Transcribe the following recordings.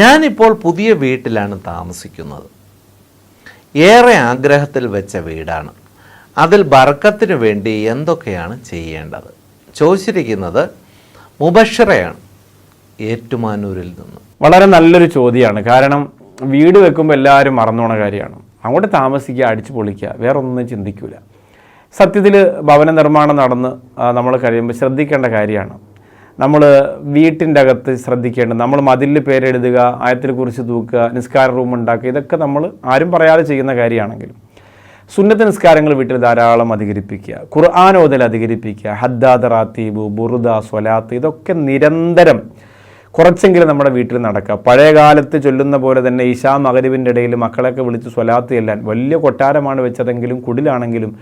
ഞാനിപ്പോൾ പുതിയ വീട്ടിലാണ് താമസിക്കുന്നത്. ഏറെ ആഗ്രഹത്തിൽ വെച്ച വീടാണ്. അതിൽ ബർക്കത്തിന് വേണ്ടി എന്തൊക്കെയാണ് ചെയ്യേണ്ടത്? ചോദിച്ചിരിക്കുന്നത് മുബഷറയാണ് ഏറ്റുമാനൂരിൽ നിന്ന്. വളരെ നല്ലൊരു ചോദ്യമാണ്. കാരണം വീട് വെക്കുമ്പോൾ എല്ലാവരും മറന്നുപോണ കാര്യമാണ്. അങ്ങോട്ട് താമസിക്കുക അടിച്ചു പൊളിക്കുക വേറെ ഒന്നും ചിന്തിക്കൂല. സത്യത്തിൽ ഭവന നിർമ്മാണം നടന്ന് നമ്മൾ കഴിയുമ്പോൾ ശ്രദ്ധിക്കേണ്ട കാര്യമാണ്. നമ്മൾ വീട്ടിന്റെ അകത്ത് ശ്രദ്ധിക്കേണ്ടത് നമ്മൾ മതിലിൽ പേരെഴുതുക ആയത്തിൽ കുറിച്ച് തൂക്കുക നിസ്കാര റൂം ഉണ്ടാക്കുക ഇതൊക്കെ നമ്മൾ ആരും പറയാതെ ചെയ്യുന്ന കാര്യമാണെങ്കിലും സുന്നത്ത് നിസ്കാരങ്ങൾ വീട്ടിൽ ധാരാളം അധികരിപ്പിക്കുക ഖുർആൻ ഓതൽ അധികരിപ്പിക്കുക ഹദ്ദാദ് റാത്തീബ് ബുറുദ സ്വലാത്ത് ഇതൊക്കെ നിരന്തരം കുറച്ചെങ്കിലും നമ്മുടെ വീട്ടിൽ നടക്കുക. പഴയ കാലത്ത് ചൊല്ലുന്ന പോലെ തന്നെ ഈശാ മകരുവിന്റെ ഇടയിൽ മക്കളെയൊക്കെ വിളിച്ച് സ്വലാത്ത് ചെല്ലാൻ വലിയ കൊട്ടാരമാണ് വെച്ചതെങ്കിലും കുടിലാണെങ്കിലും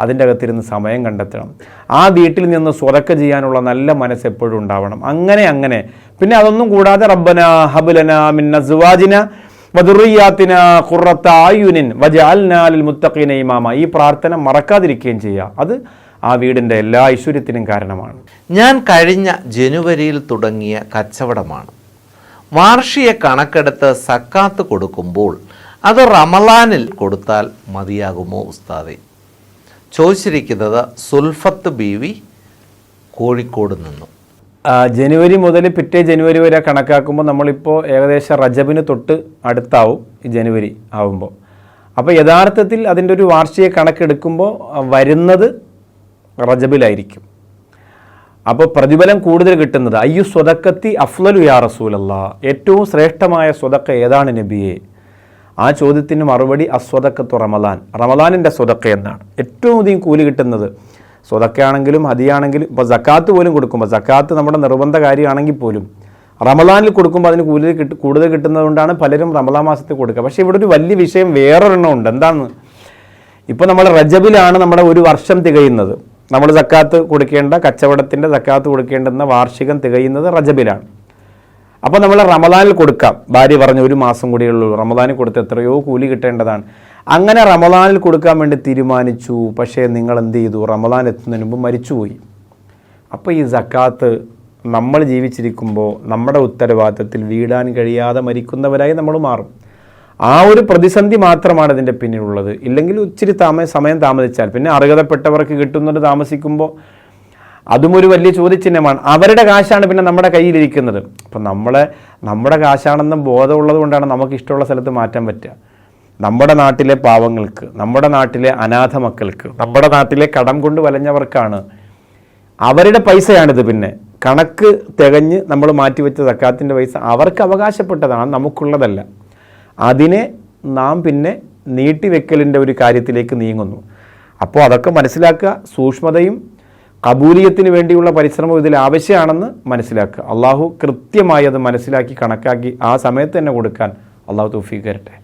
അതിന്റെ അകത്തിരുന്ന് സമയം കണ്ടെത്തണം. ആ വീട്ടിൽ നിന്ന് സ്വതക്ക ചെയ്യാനുള്ള നല്ല മനസ്സ് എപ്പോഴും ഉണ്ടാവണം. അങ്ങനെ അങ്ങനെ. പിന്നെ അതൊന്നും കൂടാതെ റബ്ബന ഹബുലന മിന്ന സുവാജിന വദുറിയാത്തിന ഖുറത്ത ആയുനിൻ വജാൽനാലിൽ മുത്തഖീന ഇമാമ. ഈ പ്രാർത്ഥന മറക്കാതിരിക്കുകയും ചെയ്യുക. അത് ആ വീടിന്റെ എല്ലാ ഐശ്വര്യത്തിനും കാരണമാണ്. ഞാൻ കഴിഞ്ഞ ജനുവരിയിൽ തുടങ്ങിയ കച്ചവടമാണ്. വാർഷിക കണക്കെടുത്ത് സക്കാത്ത് കൊടുക്കുമ്പോൾ അത് റമലാനിൽ കൊടുത്താൽ മതിയാകുമോ ഉസ്താദെ? ചോദിച്ചിരിക്കുന്നത് സുൽഫത്ത് ബീവി കോഴിക്കോട് നിന്നും. ജനുവരി മുതൽ പിറ്റേ ജനുവരി വരെ കണക്കാക്കുമ്പോൾ നമ്മളിപ്പോൾ ഏകദേശം റജബിന് തൊട്ട് അടുത്താവും ഈ ജനുവരി ആവുമ്പോൾ. അപ്പോൾ യഥാർത്ഥത്തിൽ അതിന്റെ ഒരു വാർഷിക കണക്കെടുക്കുമ്പോൾ വരുന്നത് റജബിലായിരിക്കും. അപ്പോൾ പ്രതിഫലം കൂടുതൽ കിട്ടുന്നത് അയ്യു സ്വതക്കത്തി അഫ്ലലു യാ റസൂലല്ല? ഏറ്റവും ശ്രേഷ്ഠമായ സ്വതക്ക ഏതാണ് നബിയെ? ആ ചോദ്യത്തിന് മറുപടി അസ്വതക്കത്തു റമദാൻ. റമലാനിന്റെ സ്വതക്ക എന്നാണ്. ഏറ്റവും അധികം കൂലി കിട്ടുന്നത് സ്വതക്കയാണെങ്കിലും ഹദിയാണെങ്കിലും ഇപ്പോൾ ജക്കാത്ത് പോലും കൊടുക്കുമ്പോൾ ജക്കാത്ത് നമ്മുടെ നിർബന്ധ കാര്യമാണെങ്കിൽ പോലും റമദാനിൽ കൊടുക്കുമ്പോൾ അതിന് കൂലി കിട്ടും കൂടുതൽ കിട്ടുന്നതുകൊണ്ടാണ് പലരും റമലാൻ മാസത്തിൽ കൊടുക്കുക. പക്ഷേ ഇവിടെ ഒരു വലിയ വിഷയം വേറൊരെണ്ണം ഉണ്ട്. എന്താണ്? ഇപ്പോൾ നമ്മൾ റജബിലാണ് നമ്മുടെ ഒരു വർഷം തികയുന്നത്. നമ്മൾ സക്കാത്ത് കൊടുക്കേണ്ട കച്ചവടത്തിന്റെ സക്കാത്ത് കൊടുക്കേണ്ടുന്ന വാർഷികം തികയുന്നത് റജബിലാണ്. അപ്പോൾ നമ്മൾ റമദാനിൽ കൊടുക്കാം. ഭാര്യ പറഞ്ഞു ഒരു മാസം കൂടിയുള്ളൂ റമദാനിൽ കൊടുത്ത് എത്രയോ കൂലി കിട്ടേണ്ടതാണ്. അങ്ങനെ റമദാനിൽ കൊടുക്കാൻ വേണ്ടി തീരുമാനിച്ചു. പക്ഷേ നിങ്ങൾ എന്ത് ചെയ്തു? റമദാൻ എത്തുന്നതിന് മുമ്പ് മരിച്ചുപോയി. അപ്പോൾ ഈ സക്കാത്ത് നമ്മൾ ജീവിച്ചിരിക്കുമ്പോൾ നമ്മുടെ ഉത്തരവാദിത്തത്തിൽ വീടാൻ കഴിയാതെ മരിക്കുന്നവരായി നമ്മൾ മാറും. ആ ഒരു പ്രതിസന്ധി മാത്രമാണ് ഇതിന്റെ പിന്നിലുള്ളത്. ഇല്ലെങ്കിൽ ഇച്ചിരി താമ സമയം താമസിച്ചാൽ പിന്നെ അർഹതപ്പെട്ടവർക്ക് കിട്ടുന്നത് താമസിക്കുമ്പോൾ അതും ഒരു വലിയ ചോദ്യചിഹ്നമാണ്. അവരുടെ കാശാണ് പിന്നെ നമ്മുടെ കയ്യിലിരിക്കുന്നത്. അപ്പം നമ്മളെ നമ്മുടെ കാശാണെന്ന ബോധമുള്ളത് കൊണ്ടാണ് നമുക്ക് ഇഷ്ടമുള്ള സ്ഥലത്ത് മാറ്റാൻ പറ്റുക. നമ്മുടെ നാട്ടിലെ പാവങ്ങൾക്ക് നമ്മുടെ നാട്ടിലെ അനാഥ മക്കൾക്ക് നമ്മുടെ നാട്ടിലെ കടം കൊണ്ട് വലഞ്ഞവർക്കാണ് അവരുടെ പൈസയാണിത് പിന്നെ. കണക്ക് തികഞ്ഞ് നമ്മൾ മാറ്റിവെച്ച സക്കാത്തിന്റെ പൈസ അവർക്ക് അവകാശപ്പെട്ടതാണ് നമുക്കുള്ളതല്ല. അതിനെ നാം പിന്നെ നീട്ടിവെക്കലിന്റെ ഒരു കാര്യത്തിലേക്ക് നീങ്ങുന്നു. അപ്പോൾ അതൊക്കെ മനസ്സിലാക്കുക. സൂക്ഷ്മതയും കബൂലിയത്തിന് വേണ്ടിയുള്ള പരിശ്രമം ഇതിൽ ആവശ്യമാണെന്ന് മനസ്സിലാക്കുക. അള്ളാഹു കൃത്യമായി അത് മനസ്സിലാക്കി കണക്കാക്കി ആ സമയത്ത് തന്നെ കൊടുക്കാൻ അള്ളാഹു തൗഫീഖ് തരട്ടെ.